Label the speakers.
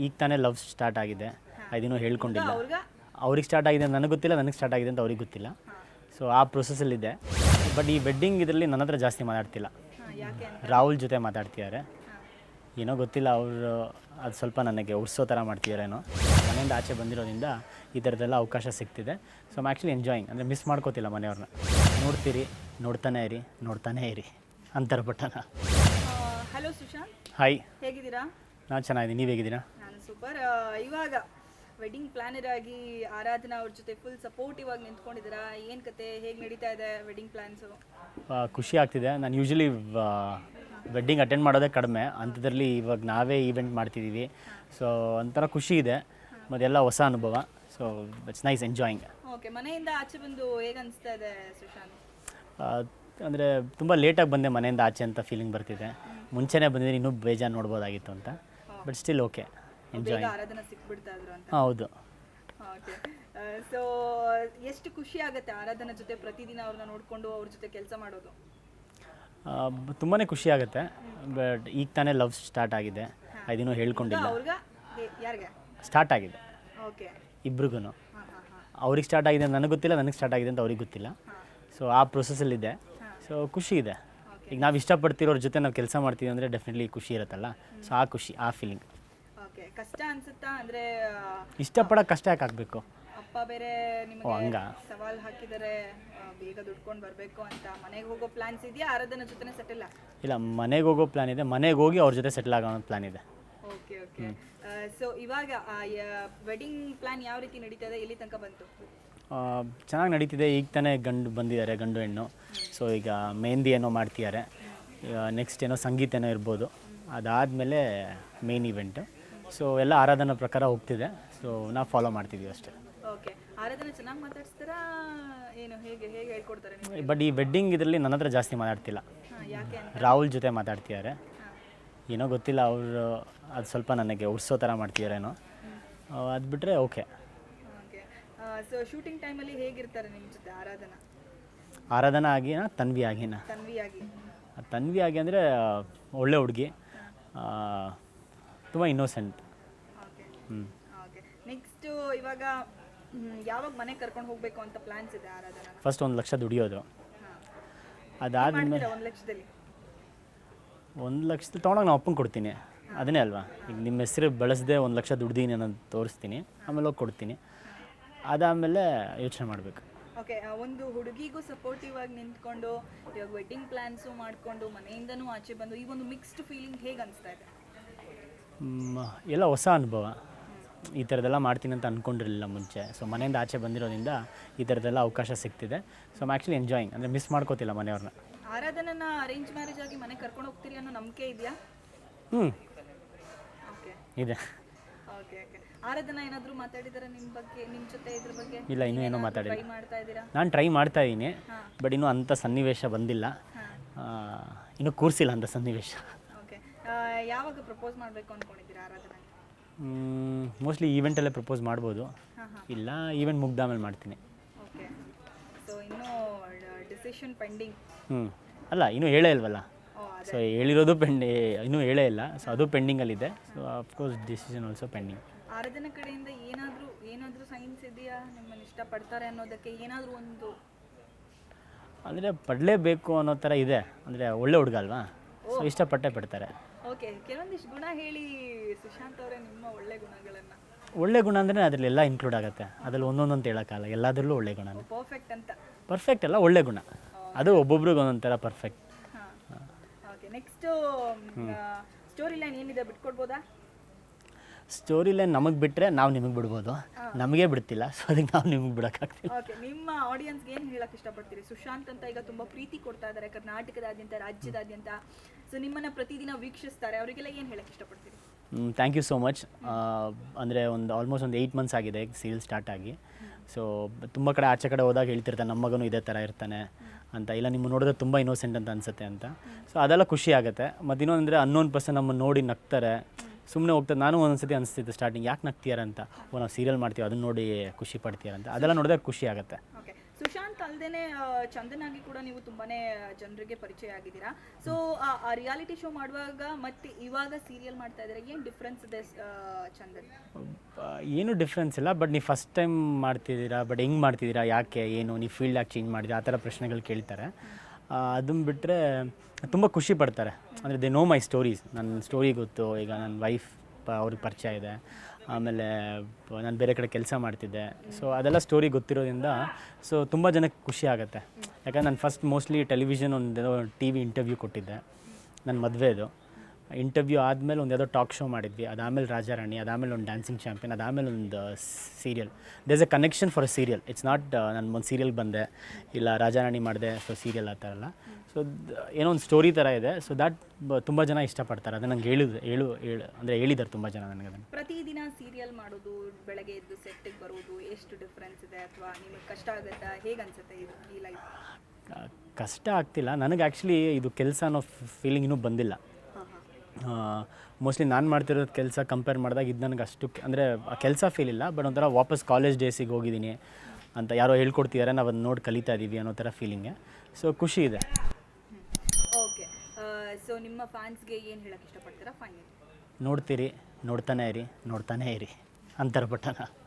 Speaker 1: ಈಗ ತಾನೇ love start ಆಗಿದೆ. ಅದೇನೋ ಹೇಳ್ಕೊಂಡಿಲ್ಲ.
Speaker 2: ಅವ್ರಿಗ?
Speaker 1: ಸ್ಟಾರ್ಟ್ ಆಗಿದೆ ಅಂತ ನನಗೆ ಗೊತ್ತಿಲ್ಲ ನನಗೆ ಸ್ಟಾರ್ಟ್ ಆಗಿದೆ ಅಂತ ಅವ್ರಿಗೆ ಗೊತ್ತಿಲ್ಲ. ಸೊ ಆ ಪ್ರೊಸೆಸಲ್ಲಿದೆ ಬಟ್ ಈ ವೆಡ್ಡಿಂಗ್ ಇದರಲ್ಲಿ ನನ್ನ ಹತ್ರ ಜಾಸ್ತಿ ಮಾತಾಡ್ತಿಲ್ಲ. ರಾಹುಲ್ ಜೊತೆ ಮಾತಾಡ್ತಿದ್ದಾರೆ ಏನೋ ಗೊತ್ತಿಲ್ಲ ಅವರು ಅದು ಸ್ವಲ್ಪ ನನಗೆ ಉರ್ಸೋ ಥರ ಮಾಡ್ತಿದ್ದಾರೇನೋ ಮನೆಯಿಂದ ಆಚೆ ಬಂದಿರೋದ್ರಿಂದ ಈ ಥರದ್ದೆಲ್ಲ ಅವಕಾಶ ಸಿಗ್ತಿದೆ. ಸೊ ಐಮ್ ಆ್ಯಕ್ಚುಲಿ ಎಂಜಾಯಿಂಗ್ ಅಂದರೆ ಮಿಸ್ ಮಾಡ್ಕೋತಿಲ್ಲ ಮನೆಯವ್ರನ್ನ. ನೋಡ್ತೀರಿ ನೋಡ್ತಾನೆ ಇರಿ ನೋಡ್ತಾನೇ ಇರಿ ಅಂತಾರ ಬಟ್ಟನ
Speaker 2: ಹಲೋ ಸುಶಾಂತ್.
Speaker 1: ಹಾಯ್
Speaker 2: ಹೇಗಿದ್ದೀರಾ?
Speaker 1: ನಾನು ಚೆನ್ನಾಗಿದ್ದೀನಿ. ನೀವು ಹೇಗಿದ್ದೀರಾ?
Speaker 2: ಸೂಪರ್. ಇವಾಗ ವೆಡ್ಡಿಂಗ್ ಪ್ಲಾನರ್ ಆಗಿ ಆರಾಧನಾ ಅವ್ರ ಜೊತೆ ಫುಲ್ ಸಪೋರ್ಟಿವ್ ಆಗಿ ನಿಂತ್ಕೊಂಡಿದ್ದೀರಾ? ಏನು ಕತೆ? ಹೇಗೆ ನಡೀತಾ ಇದೆ ವೆಡ್ಡಿಂಗ್ ಪ್ಲಾನ್ಸು
Speaker 1: ಆ, ಖುಷಿ ಆಗ್ತಿದೆ. ನಾನು ಯೂಶ್ವಲಿ ವೆಡ್ಡಿಂಗ್ ಅಟೆಂಡ್ ಮಾಡೋದೇ ಕಡಿಮೆ. ಅಂಥದ್ರಲ್ಲಿ ಇವಾಗ ನಾವೇ ಈವೆಂಟ್ ಮಾಡ್ತಿದ್ದೀವಿ. ಸೊ ಒಂಥರ ಖುಷಿ ಇದೆ. ಮತ್ತೆಲ್ಲ ಹೊಸ ಅನುಭವ. So it's nice enjoying
Speaker 2: okay ಮನೆಯಿಂದ ಆಚೆ ಬಂದು ಹೇಗೆ ಅನಿಸ್ತಾ ಇದೆ ಸುಶಾಂತ್?
Speaker 1: ಅಂದರೆ ತುಂಬ ಲೇಟಾಗಿ ಬಂದೆ ಮನೆಯಿಂದ ಆಚೆ ಅಂತ ಫೀಲಿಂಗ್ ಬರ್ತಿದೆ. ಮುಂಚೆನೇ ಬಂದಿದ್ದೀನಿ ಇನ್ನೂ ಬೇಜಾರು ನೋಡ್ಬೋದಾಗಿತ್ತು ಅಂತ. ಬಟ್ ಸ್ಟಿಲ್ ಓಕೆ
Speaker 2: ಬೇಗ
Speaker 1: ಎಂಜಾಯಿಂಗ್
Speaker 2: ಆರಾಧನಾ ಸಿಕ್ಬಿಡ್ತಾ ಇದ್ರು ಅಂತ.
Speaker 1: ಹೌದು.
Speaker 2: ಓಕೆ ಸೊ ಎಷ್ಟು ಖುಷಿ ಆಗುತ್ತೆ ಆರಾಧನಾ ಜೊತೆ ಪ್ರತಿದಿನ ಅವ್ರನ್ನ ನೋಡಿಕೊಂಡು ಅವ್ರ ಜೊತೆ ಕೆಲಸ ಮಾಡೋದು?
Speaker 1: ತುಂಬಾ ಖುಷಿ ಆಗುತ್ತೆ. ಬಟ್ ಈಗ ತಾನೇ ಲವ್ ಸ್ಟಾರ್ಟ್ ಆಗಿದೆ. ಅದೇನೋ ಹೇಳ್ಕೊಂಡಿಲ್ಲ.
Speaker 2: ಅವ್ರಿಗ? ಯಾರಿಗೆ?
Speaker 1: ಸ್ಟಾರ್ಟ್ ಆಗಿದೆ.
Speaker 2: ಓಕೆ
Speaker 1: ಇಬ್ರಿಗೂ
Speaker 2: ಹಾಂ ಹಾಂ ಹಾಂ.
Speaker 1: ಅವ್ರಿಗೆ ಸ್ಟಾರ್ಟ್ ಆಗಿದೆ ಅಂತ ನನಗೆ ಗೊತ್ತಿಲ್ಲ ನನಗೆ ಸ್ಟಾರ್ಟ್ ಆಗಿದೆ ಅಂತ ಅವ್ರಿಗೆ ಗೊತ್ತಿಲ್ಲ. ಸೊ ಆ ಪ್ರೊಸೆಸಲ್ಲಿದೆ ಸೊ ಖುಷಿ ಇದೆ. ಈಗ ನಾವು ಇಷ್ಟಪಡ್ತಿರೋರ ಜೊತೆ ನಾವು ಕೆಲಸ ಮಾಡ್ತೀವಿ ಅಂದರೆ ಡೆಫಿನೆಟ್ಲಿ ಖುಷಿ ಇರುತ್ತಲ್ಲ? ಸೊ ಆ ಖುಷಿ ಆ ಫೀಲಿಂಗ್
Speaker 2: ಓಕೆ ಕಷ್ಟ ಅನ್ಸುತ್ತಾ? ಅಂದ್ರೆ ಆ,
Speaker 1: ಇಷ್ಟಪಡೋಕೆ ಕಷ್ಟ ಯಾಕೆ ಆಗಬೇಕು
Speaker 2: ಅಪ್ಪ ಬೇರೆ
Speaker 1: ಓ,
Speaker 2: ನಿಮಗೆ
Speaker 1: ಹಂಗ?
Speaker 2: ಸವಾಲ್ ಹಾಕಿದ್ದಾರೆ ಆ, ಬೇಗ ದುಡ್ಕೊಂಡು ಬರಬೇಕು ಅಂತ ಮನೆಗೆ ಹೋಗೋ ಪ್ಲಾನ್ಸ್ ಇದೆಯಾ? ಆರಾಧನ ಜೊತೆನೇ ಸೆಟಲ್
Speaker 1: ಇಲ್ಲ ಮನೆಗೆ ಹೋಗೋ ಪ್ಲ್ಯಾನ್ ಇದೆ. ಮನೆಗೆ ಹೋಗಿ ಅವ್ರ ಜೊತೆ ಸೆಟ್ಲ್ ಆಗೋ ಪ್ಲ್ಯಾನ್ ಇದೆ.
Speaker 2: Okay okay. ಸೊ ಇವಾಗ ವೆಡ್ಡಿಂಗ್ ಪ್ಲಾನ್ ಯಾವ ರೀತಿ ನಡೀತಾ ಇದೆ ಎಲ್ಲಿ ತನಕ ಬಂತು?
Speaker 1: ಚೆನ್ನಾಗಿ ನಡೀತಿದೆ. ಈಗ ತಾನೇ ಗಂಡು ಬಂದಿದ್ದಾರೆ ಗಂಡು ಹೆಣ್ಣು. ಸೊ ಈಗ ಮೆಹಂದಿ ಏನೋ ಮಾಡ್ತಿದ್ದಾರೆ. ನೆಕ್ಸ್ಟ್ ಏನೋ ಸಂಗೀತ ಏನೋ ಇರ್ಬೋದು. ಅದಾದಮೇಲೆ ಮೇನ್ ಇವೆಂಟ್ ಸೊ ಎಲ್ಲ ಆರಾಧನಾ ಪ್ರಕಾರ ಹೋಗ್ತಿದೆ. ಸೊ ನಾವು ಫಾಲೋ ಮಾಡ್ತಿದ್ದೀವಿ ಅಷ್ಟೇ.
Speaker 2: ಓಕೆ ಆರಾಧನಾ ಚೆನ್ನಾಗಿ ಮಾತಾಡ್ಸ್ತಾರಾ? ಏನು ಹೇಗೆ ಹೇಗೆ ಹೇಳ್ಕೊಡ್ತಾರೆ ನಿಮ್ಗೆ?
Speaker 1: ಬಟ್ ಈ ವೆಡ್ಡಿಂಗ್ ಇದರಲ್ಲಿ ನನ್ನ ಹತ್ರ ಜಾಸ್ತಿ ಮಾತಾಡ್ತಿಲ್ಲ.
Speaker 2: ಹಾಂ ಯಾಕೆ ಅಂತ?
Speaker 1: ರಾಹುಲ್ ಜೊತೆ ಮಾತಾಡ್ತಿದ್ದಾರೆ. ಏನೋ ಗೊತ್ತಿಲ್ಲ ಅವರು ಅದು ಸ್ವಲ್ಪ ನನಗೆ ಉರ್ಸೋ ಥರ ಮಾಡ್ತಿದ್ದಾರೇನೋ. ಅದು ಬಿಟ್ಟರೆ ಓಕೆ
Speaker 2: ಓಕೆ ಸೊ ಶೂಟಿಂಗ್ ಟೈಮಲ್ಲಿ ಹೇಗಿರ್ತಾರೆ ನಿಮ್ಮ ಜೊತೆ ಆರಾಧನಾ?
Speaker 1: ಆರಾಧನಾ ಆಗಿನ ತನ್ವಿ ಆಗಿನ.
Speaker 2: ತನ್ವಿ
Speaker 1: ಆ ತನ್ವಿ ಆಗಿ ಅಂದರೆ ಒಳ್ಳೆ ಹುಡುಗಿ. ತುಂಬ ಇನ್ನೋಸೆಂಟ್ ಹ್ಞೂ
Speaker 2: ನೆಕ್ಸ್ಟ್ ಇವಾಗ ಯಾವಾಗ ಮನೆ ಕರ್ಕೊಂಡು ಹೋಗಬೇಕು ಅಂತ ಪ್ಲಾನ್ಸ್ ಇದೆ ಆರಾಧನಾ
Speaker 1: ಫಸ್ಟ್ ಒಂದು ಲಕ್ಷ ದುಡಿಯೋದು. ಅದಾದಮೇಲೆ
Speaker 2: ಒಂದು ಲಕ್ಷದಲ್ಲಿ?
Speaker 1: ಒಂದು ಲಕ್ಷದಲ್ಲಿ ತೊಗೊಂಡಾಗ ನಾವು ಅಪ್ಪಂಗೆ ಕೊಡ್ತೀನಿ. ಅದನ್ನೇ ಅಲ್ವಾ? ಈಗ ನಿಮ್ಮ ಹೆಸರು ಬೆಳೆಸದೆ ಒಂದು ಲಕ್ಷ ದುಡ್ದೀನಿ ಅನ್ನೋದು ತೋರಿಸ್ತೀನಿ. ಆಮೇಲೆ ಹೋಗಿ ಕೊಡ್ತೀನಿ. ಅದಾದಮೇಲೆ ಯೋಚನೆ ಮಾಡಬೇಕು.
Speaker 2: ಓಕೆ ಒಂದು ಹುಡುಗಿಗೂ ಸಪೋರ್ಟಿವ್ ಆಗಿ ನಿಂತ್ಕೊಂಡು ಇವಾಗ ವೆಡ್ಡಿಂಗ್ ಪ್ಲ್ಯಾನ್ಸು ಮಾಡಿಕೊಂಡು ಮನೆಯಿಂದನೂ ಆಚೆ ಬಂದು ಈ ಒಂದು ಮಿಕ್ಸ್ಡ್ ಫೀಲಿಂಗ್ ಹೇಗೆ ಅನಿಸ್ತಾ ಇದೆ?
Speaker 1: ಎಲ್ಲ ಹೊಸ ಅನುಭವ. ಈ ಥರದ್ದೆಲ್ಲ ಮಾಡ್ತೀನಿ ಅಂತ ಅಂದ್ಕೊಂಡಿರಲಿಲ್ಲ ಮುಂಚೆ. ಸೊ ಮನೆಯಿಂದ ಆಚೆ ಬಂದಿರೋದ್ರಿಂದ ಈ ಥರದ್ದೆಲ್ಲ ಅವಕಾಶ ಸಿಗ್ತಿದೆ. ಸೊ ಐಮ್ ಆ್ಯಕ್ಚುಲಿ ಎಂಜಾಯಿಂಗ್ ಅಂದರೆ ಮಿಸ್ ಮಾಡ್ಕೋತಿಲ್ಲ ಮನೆಯವ್ರನ್ನ.
Speaker 2: ಆರಾಧನನ ಅರೇಂಜ್ ಮ್ಯಾರೇಜ್ ಆಗಿ ಮನೆ ಕರ್ಕೊಂಡು ಹೋಗ್ತೀರಿ ಅನ್ನೋ ನಂಬಿಕೆ ಇದೆಯಾ?
Speaker 1: ಹ್ಞೂ ಇದೆ.
Speaker 2: ಆರಾಧನಾ ಏನಾದರೂ ಮಾತಾಡಿದಾರೆ ನಿಮ್ಮ ಬಗ್ಗೆ ನಿಮ್ಮ ಜೊತೆ ಇದ್ರ ಬಗ್ಗೆ?
Speaker 1: ಇಲ್ಲ ಇನ್ನೂ ಏನೂ ಮಾತಾಡಿಲ್ಲ.
Speaker 2: ಟ್ರೈ ಮಾಡ್ತಾ ಇದ್ದೀರಾ?
Speaker 1: ನಾನು ಟ್ರೈ ಮಾಡ್ತಾ ಇದ್ದೀನಿ ಬಟ್ ಇನ್ನೂ ಅಂಥ ಸನ್ನಿವೇಶ ಬಂದಿಲ್ಲ. ಇನ್ನೂ ಕೂರಿಸಿಲ್ಲ ಅಂಥ ಸನ್ನಿವೇಶ.
Speaker 2: ಯಾವಾಗ ಪ್ರಪೋಸ್ ಮಾಡಬೇಕು ಅಂದ್ಕೊಂಡಿದ್ದೀರಾ ಆರಾಧನಾ?
Speaker 1: ಮೋಸ್ಟ್ಲಿ ಈವೆಂಟಲ್ಲೇ ಪ್ರಪೋಸ್ ಮಾಡ್ಬೋದು. ಇಲ್ಲ ಈವೆಂಟ್ ಮುಗ್ದಾಮೇಲೆ ಮಾಡ್ತೀನಿ.
Speaker 2: ಓಕೆ ಸೊ ಇನ್ನೂ ಡಿಸಿಷನ್ ಪೆಂಡಿಂಗ್
Speaker 1: ಹ್ಞೂ ಅಲ್ಲ ಇನ್ನೂ ಹೇಳೇ ಇಲ್ವಲ್ಲ? ಸೊ ಹೇಳಿರೋದು ಪೆಂಡಿ ಇನ್ನೂ ಹೇಳೇ ಇಲ್ಲ. ಸೊ ಅದು ಪೆಂಡಿಂಗಲ್ಲಿದೆ so of course decision also pending
Speaker 2: Aradhana ಕಡೆಯಿಂದ ಏನಾದರೂ ಏನಾದರೂ ಸೈನ್ಸ್ ಇದೆಯಾ? ನಿಮ್ಮನ್ನು ಇಷ್ಟಪಡ್ತಾರೆ ಅನ್ನೋದಕ್ಕೆ ಏನಾದರೂ ಒಂದು?
Speaker 1: ಅಂದರೆ ಪಡಲೇಬೇಕು ಅನ್ನೋ ಥರ ಇದೆ. ಅಂದರೆ ಒಳ್ಳೆ ಹುಡುಗ ಅಲ್ವಾ? ಸೊ ಇಷ್ಟಪಟ್ಟೆ ಪಡ್ತಾರೆ.
Speaker 2: ಕೆಲವೊಂದಿಷ್ಟು ಗುಣ ಹೇಳಿ ಸುಶಾಂತ್ ಅವರೇ ನಿಮ್ಮ ಒಳ್ಳೆ ಗುಣಗಳನ್ನು.
Speaker 1: ಒಳ್ಳೆ ಗುಣ ಅಂದರೆ ಅದರಲ್ಲಿ ಎಲ್ಲ ಇನ್ಕ್ಲೂಡ್ ಆಗುತ್ತೆ. ಅದ್ರಲ್ಲಿ ಒಂದೊಂದು ಅಂತ ಹೇಳೋಕ್ಕಾಗಲ್ಲ ಎಲ್ಲದರಲ್ಲೂ ಒಳ್ಳೆ ಗುಣ
Speaker 2: ಪರ್ಫೆಕ್ಟ್ ಅಂತ.
Speaker 1: ಪರ್ಫೆಕ್ಟ್ ಅಲ್ಲ ಒಳ್ಳೆ ಗುಣ. ಅದು ಒಬ್ಬೊಬ್ರಿಗೆ ಒಂದೊಂದು ಥರ perfect
Speaker 2: okay next story line ಏನಿದೆ ಬಿಟ್ಕೊಡ್ಬೋದಾ?
Speaker 1: ಸ್ಟೋರಿ ಲೈನ್ ನಮಗೆ ಬಿಟ್ಟರೆ ನಾವು ನಿಮಗೆ ಬಿಡ್ಬೋದು. ನಮಗೆ ಬಿಡ್ತಿಲ್ಲ ಸೊ ಅದಕ್ಕೆ ನಾವು ನಿಮಗೆ ಬಿಡೋಕ್ಕಾಗ್ತಿಲ್ಲ.
Speaker 2: ಓಕೆ ನಿಮ್ಮ ಆಡಿಯನ್ಸ್ಗೆ ಏನು ಹೇಳಕ್ಕೆ ಇಷ್ಟಪಡ್ತೀರಿ? ಸುಶಾಂತ್ ಅಂತ ಈಗ ತುಂಬ ಪ್ರೀತಿ ಕೊಡ್ತಾ ಇದ್ದಾರೆ ಕರ್ನಾಟಕದಾದ್ಯಂತ ರಾಜ್ಯದಾದ್ಯಂತ. ಸೊ ನಿಮ್ಮನ್ನು ಪ್ರತಿದಿನ ವೀಕ್ಷಿಸ್ತಾರೆ. ಅವರಿಗೆಲ್ಲ ಏನು ಹೇಳಕ್ಕೆ ಇಷ್ಟಪಡ್ತೀರಿ?
Speaker 1: ಥ್ಯಾಂಕ್ ಯು ಸೋ ಮಚ್ ಅಂದರೆ ಒಂದು ಆಲ್ಮೋಸ್ಟ್ ಒಂದು ಏಯ್ಟ್ ಮಂತ್ಸ್ ಆಗಿದೆ ಸೀರಿಯಲ್ ಸ್ಟಾರ್ಟ್ ಆಗಿ. ಸೊ ತುಂಬ ಕಡೆ ಆಚೆ ಕಡೆ ಹೋದಾಗ ಹೇಳ್ತಿರ್ತಾನೆ ನಮ್ಮ ಮಗನೂ ಇದೇ ಥರ ಇರ್ತಾನೆ ಅಂತ. ಇಲ್ಲ, ನಿಮ್ಮ ನೋಡಿದ್ರೆ ತುಂಬ ಇನ್ನೋಸೆಂಟ್ ಅಂತ ಅನಿಸುತ್ತೆ ಅಂತ. ಸೊ ಅದೆಲ್ಲ ಖುಷಿ ಆಗುತ್ತೆ. ಮತ್ತು ಇನ್ನೊಂದರೆ ಅನ್ನೋನ್ ಪರ್ಸನ್ ನಮ್ಮನ್ನು ನೋಡಿ ನಗ್ತಾರೆ. ಸುಮ್ಮನೆ ಹೋಗ್ತದೆ ನಾನು ಒಂದೊಂದ್ಸತಿ ಅನಿಸ್ತಿತ್ತು ಸ್ಟಾರ್ಟಿಂಗ್ ಯಾಕೆ ನಗ್ತೀಯಾರ ಅಂತ. ಓ, ನಾವು ಸೀರಿಯಲ್ ಮಾಡ್ತೀವಿ ಅದನ್ನ ನೋಡಿ ಖುಷಿ ಪಡ್ತೀಯಾರ ಅಂತ. ಅದೆಲ್ಲ ನೋಡಿದ್ರೆ ಖುಷಿ ಆಗುತ್ತೆ.
Speaker 2: ಸುಶಾಂತ್ ಅಲ್ಲದೆ ಚಂದನ್ ಆಗಿ ಕೂಡ ನೀವು ತುಂಬಾನೇ ಜನರಿಗೆ ಪರಿಚಯ ಆಗಿದ್ದೀರಾ. ಸೊ ಆ ರಿಯಾಲಿಟಿ ಶೋ ಮಾಡುವಾಗ ಮತ್ತೆ ಇವಾಗ ಸೀರಿಯಲ್ ಮಾಡ್ತಾ ಇದ್ದಾರೆ? ಏನು ಡಿಫ್ರೆನ್ಸ್ ಇದೆ ಚಂದನ್?
Speaker 1: ಏನು ಡಿಫ್ರೆನ್ಸ್ ಇಲ್ಲ ಬಟ್ ನೀವು ಫಸ್ಟ್ ಟೈಮ್ ಮಾಡ್ತಿದ್ದೀರಾ ಬಟ್ ಹೆಂಗೆ ಮಾಡ್ತಿದ್ದೀರಾ, ಯಾಕೆ, ಏನು, ನೀವು ಫೀಲ್ಡ್ ಯಾಕೆ ಚೇಂಜ್ ಮಾಡಿದ್ರಿ, ಆ ಥರ ಪ್ರಶ್ನೆಗಳು ಕೇಳ್ತಾರೆ. ಅದನ್ನ ಬಿಟ್ಟರೆ ತುಂಬ ಖುಷಿ ಪಡ್ತಾರೆ. ಅಂದರೆ ದೇ ನೋ ಮೈ ಸ್ಟೋರೀಸ್ ನನ್ನ ಸ್ಟೋರಿ ಗೊತ್ತು, ಈಗ ನನ್ನ ವೈಫ್ ಅವ್ರಿಗೆ ಪರಿಚಯ ಇದೆ. ಆಮೇಲೆ ನಾನು ಬೇರೆ ಕಡೆ ಕೆಲಸ ಮಾಡ್ತಿದ್ದೆ. ಸೊ ಅದೆಲ್ಲ ಸ್ಟೋರಿ ಗೊತ್ತಿರೋದ್ರಿಂದ ಸೊ ತುಂಬ ಜನಕ್ಕೆ ಖುಷಿ ಆಗುತ್ತೆ. ಯಾಕಂದ್ರೆ ನಾನು ಫಸ್ಟ್ ಮೋಸ್ಟ್ಲಿ ಟೆಲಿವಿಷನ್ ಒಂದು ಟಿ ವಿ ಇಂಟರ್ವ್ಯೂ ಕೊಟ್ಟಿದ್ದೆ. ನನ್ನ ಮದುವೆದು ಇಂಟರ್ವ್ಯೂ ಆದಮೇಲೆ ಒಂದು ಯಾವುದೋ ಟಾಕ್ ಶೋ ಮಾಡಿದ್ವಿ. ಅದಾದಮೇಲೆ ರಾಜಾರಾಣಿ ಅದಾದಮೇಲೆ ಒಂದು ಡ್ಯಾನ್ಸಿಂಗ್ ಚಾಂಪಿಯನ್ ಅದಾದಮೇಲೆ ಒಂದು serial does a connection for a serial it's not ನಾನು ಒಂದು ಸೀರಿಯಲ್ ಬಂದೆ. ಇಲ್ಲ ರಾಜಾರಾಣಿ ಮಾಡಿದೆ ಸೊ ಸೀರಿಯಲ್ ಆ ಥರ ಅಲ್ಲ. ಸೊ ಏನೋ ಒಂದು ಸ್ಟೋರಿ ಥರ ಇದೆ. ಸೊ ದ್ಯಾಟ್ ತುಂಬ ಜನ ಇಷ್ಟಪಡ್ತಾರೆ. ಅದನ್ನು ನಂಗೆ ಹೇಳಿದ್ರು, ಹೇಳು ಹೇಳು, ಅಂದರೆ ಹೇಳಿದ್ದಾರೆ ತುಂಬ ಜನ ನನಗೆ ಅದನ್ನು.
Speaker 2: ಸೀರಿಯಲ್ ಮಾಡೋದು ಬೆಳಗ್ಗೆ ಎದ್ದು ಸೆಟ್ಟಿಗೆ ಬರೋದು ಎಷ್ಟು ಡಿಫ್ರೆನ್ಸ್ ಇದೆ ಅಥವಾ ನಿಮಗೆ ಕಷ್ಟ ಆಗುತ್ತಾ? ಹೇಗೆ ಅನ್ಸುತ್ತೆ ಇದು ಈ ಲೈಫ್
Speaker 1: ಕಷ್ಟ ಆಗ್ತಿಲ್ಲ. ನನಗೆ ಆ್ಯಕ್ಚುಲಿ ಇದು ಕೆಲಸ ಅನ್ನೋ ಫೀಲಿಂಗ್ ಇನ್ನೂ ಬಂದಿಲ್ಲ. ಮೋಸ್ಟ್ಲಿ ನಾನು ಮಾಡ್ತಿರೋದು ಕೆಲಸ ಕಂಪೇರ್ ಮಾಡಿದಾಗ ಇದು ನನಗೆ ಅಷ್ಟು ಅಂದರೆ ಆ ಕೆಲಸ ಫೀಲ್ ಇಲ್ಲ ಬಟ್ ಒಂಥರ ವಾಪಸ್ ಕಾಲೇಜ್ ಡೇಸಿಗೆ ಹೋಗಿದ್ದೀನಿ. ಅಂತ ಯಾರೋ ಹೇಳ್ಕೊಡ್ತಿದ್ದಾರೆ ನಾವು ಅದನ್ನ ನೋಡಿ ಕಲಿತಾ ಇದ್ದೀವಿ ಅನ್ನೋ ಥರ ಫೀಲಿಂಗೆ ಸೊ ಖುಷಿ ಇದೆ.
Speaker 2: ಓಕೆ ಸೊ ನಿಮ್ಮ ಫ್ಯಾನ್ಸ್ಗೆ ಏನು ಹೇಳಕ್ಕೆ ಇಷ್ಟಪಡ್ತೀರಾ? ಫೈನಲ್
Speaker 1: ನೋಡ್ತೀರಿ. ನೋಡ್ತಾನೆ ಇರಿ ನೋಡ್ತಾನೆ ಇರಿ. ಅಂತಾರೆ ಬಟ್ಟನ